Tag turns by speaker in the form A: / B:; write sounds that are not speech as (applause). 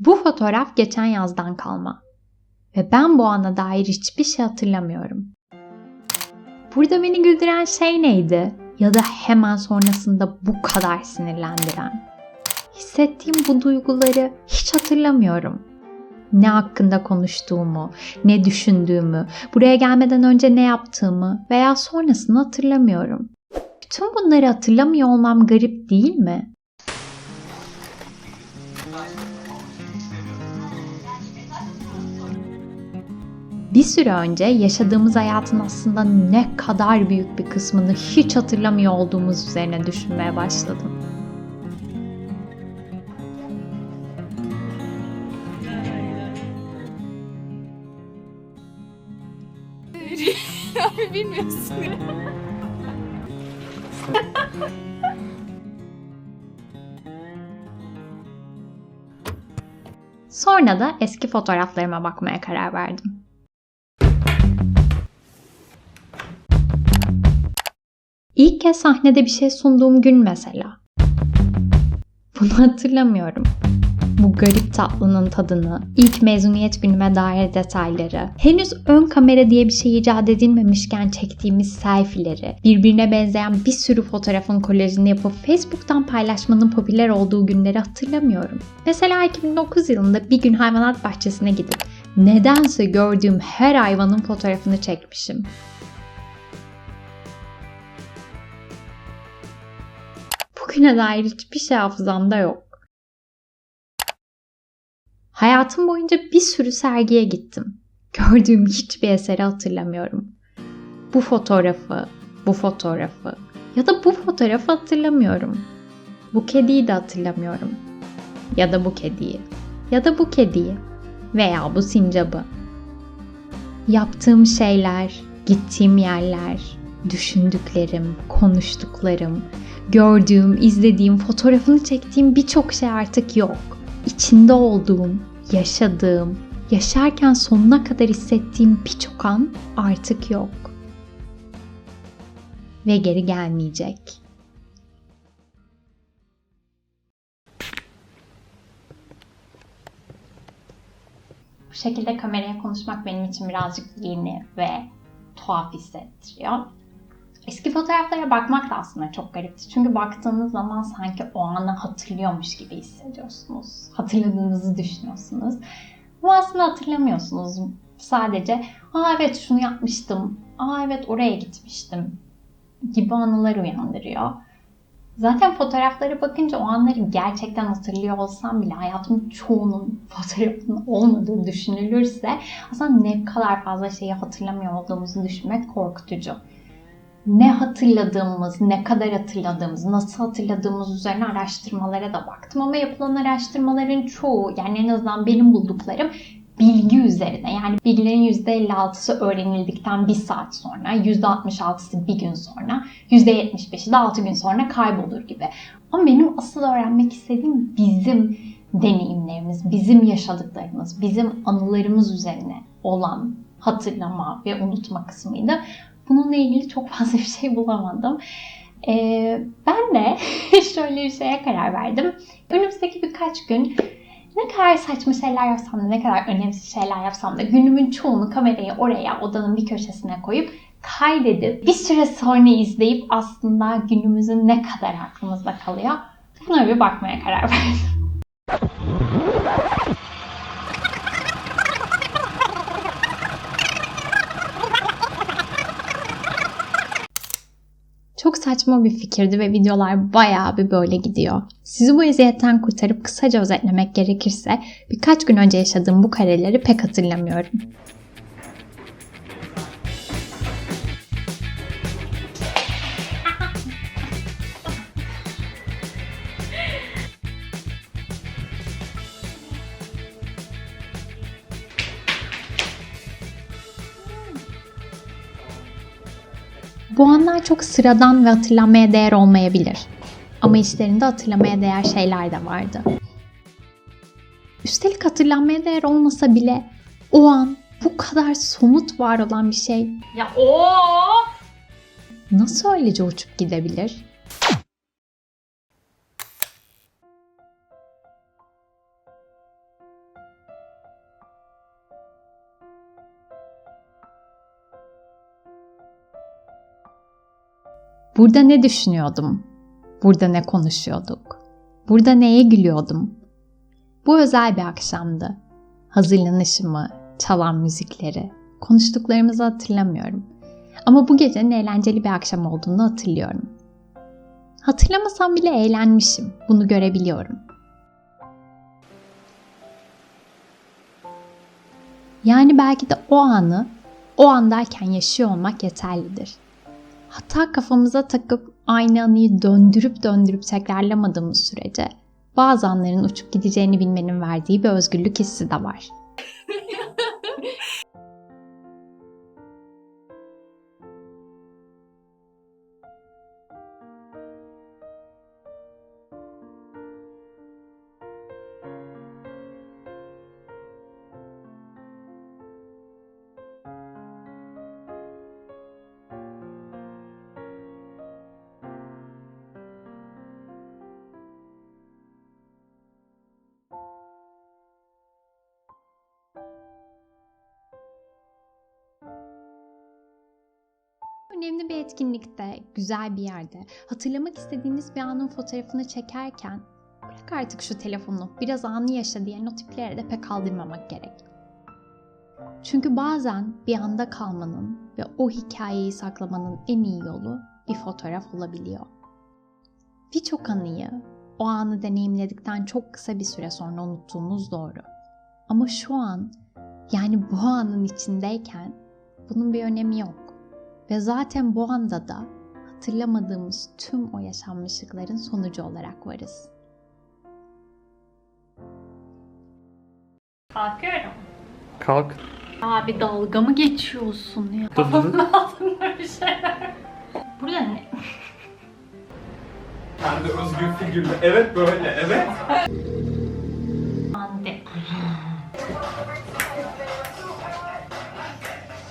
A: Bu fotoğraf geçen yazdan kalma. Ve ben bu ana dair hiçbir şey hatırlamıyorum. Burada beni güldüren şey neydi? Ya da hemen sonrasında bu kadar sinirlendiren. Hissettiğim bu duyguları hiç hatırlamıyorum. Ne hakkında konuştuğumu, ne düşündüğümü, buraya gelmeden önce ne yaptığımı veya sonrasını hatırlamıyorum. Bütün bunları hatırlamıyor olmam garip değil mi? Bir süre önce yaşadığımız hayatın aslında ne kadar büyük bir kısmını hiç hatırlamıyor olduğumuz üzerine düşünmeye başladım. (laughs)
B: Abi bilmiyorsun.
A: Sonra da eski fotoğraflarıma bakmaya karar verdim. İlk kez sahnede bir şey sunduğum gün mesela. Bunu hatırlamıyorum. Bu garip tatlının tadını, ilk mezuniyet günüme dair detayları, henüz ön kamera diye bir şey icat edilmemişken çektiğimiz selfie'leri, birbirine benzeyen bir sürü fotoğrafın kolajını yapıp Facebook'tan paylaşmanın popüler olduğu günleri hatırlamıyorum. Mesela 2009 yılında bir gün hayvanat bahçesine gidip nedense gördüğüm her hayvanın fotoğrafını çekmişim. Bugüne dair hiçbir şey hafızamda yok. Hayatım boyunca bir sürü sergiye gittim. Gördüğüm hiçbir eseri hatırlamıyorum. Bu fotoğrafı, bu fotoğrafı ya da bu fotoğrafı hatırlamıyorum. Bu kediyi de hatırlamıyorum. Ya da bu kediyi. Ya da bu kediyi. Veya bu sincabı. Yaptığım şeyler, gittiğim yerler, düşündüklerim, konuştuklarım, gördüğüm, izlediğim, fotoğrafını çektiğim birçok şey artık yok. İçinde olduğum, yaşadığım, yaşarken sonuna kadar hissettiğim birçok an artık yok. Ve geri gelmeyecek. Bu şekilde kameraya konuşmak benim için birazcık yeni ve tuhaf hissettiriyor. Eski fotoğraflara bakmak da aslında çok garipti. Çünkü baktığınız zaman sanki o anı hatırlıyormuş gibi hissediyorsunuz. Hatırladığınızı düşünüyorsunuz. Ama aslında hatırlamıyorsunuz. Sadece aa evet şunu yapmıştım, aa evet oraya gitmiştim gibi anılar uyandırıyor. Zaten fotoğraflara bakınca o anları gerçekten hatırlıyor olsam bile hayatımın çoğunun fotoğrafının olmadığı düşünülürse aslında ne kadar fazla şeyi hatırlamıyor olduğumuzu düşünmek korkutucu ne hatırladığımız, ne kadar hatırladığımız, nasıl hatırladığımız üzerine araştırmalara da baktım. Ama yapılan araştırmaların çoğu, yani en azından benim bulduklarım bilgi üzerine. Yani bilgilerin %56'sı öğrenildikten bir saat sonra, %66'sı bir gün sonra, %75'i de 6 gün sonra kaybolur gibi. Ama benim asıl öğrenmek istediğim bizim deneyimlerimiz, bizim yaşadıklarımız, bizim anılarımız üzerine olan hatırlama ve unutma kısmıydı. Bununla ilgili çok fazla bir şey bulamadım. Ee, ben de (laughs) şöyle bir şeye karar verdim. Önümüzdeki birkaç gün ne kadar saçma şeyler yapsam da, ne kadar önemsiz şeyler yapsam da günümün çoğunu kamerayı oraya, odanın bir köşesine koyup kaydedip bir süre sonra izleyip aslında günümüzün ne kadar aklımızda kalıyor buna bir bakmaya karar verdim. Çok saçma bir fikirdi ve videolar bayağı bir böyle gidiyor. Sizi bu eziyetten kurtarıp kısaca özetlemek gerekirse birkaç gün önce yaşadığım bu kareleri pek hatırlamıyorum. Bu anlar çok sıradan ve hatırlanmaya değer olmayabilir. Ama içlerinde hatırlamaya değer şeyler de vardı. Üstelik hatırlanmaya değer olmasa bile o an bu kadar somut var olan bir şey
B: Ya o
A: nasıl öylece uçup gidebilir? Burada ne düşünüyordum? Burada ne konuşuyorduk? Burada neye gülüyordum? Bu özel bir akşamdı. Hazırlanışımı, çalan müzikleri, konuştuklarımızı hatırlamıyorum. Ama bu gecenin eğlenceli bir akşam olduğunu hatırlıyorum. Hatırlamasam bile eğlenmişim. Bunu görebiliyorum. Yani belki de o anı o andayken yaşıyor olmak yeterlidir. Hatta kafamıza takıp aynı anıyı döndürüp döndürüp tekrarlamadığımız sürece bazı anların uçup gideceğini bilmenin verdiği bir özgürlük hissi de var. (laughs) Önemli bir etkinlikte, güzel bir yerde, hatırlamak istediğiniz bir anın fotoğrafını çekerken bırak artık şu telefonu, biraz anı yaşa diyen o tiplere de pek aldırmamak gerek. Çünkü bazen bir anda kalmanın ve o hikayeyi saklamanın en iyi yolu bir fotoğraf olabiliyor. Birçok anıyı o anı deneyimledikten çok kısa bir süre sonra unuttuğumuz doğru. Ama şu an yani bu anın içindeyken bunun bir önemi yok. Ve zaten bu anda da hatırlamadığımız tüm o yaşanmışlıkların sonucu olarak varız. Kalkıyorum.
B: Kalk.
A: Abi dalga mı geçiyorsun ya?
B: Dur.
A: altında bir şeyler. Buraya ne?
B: Kendi özgür figürle. Evet böyle, evet.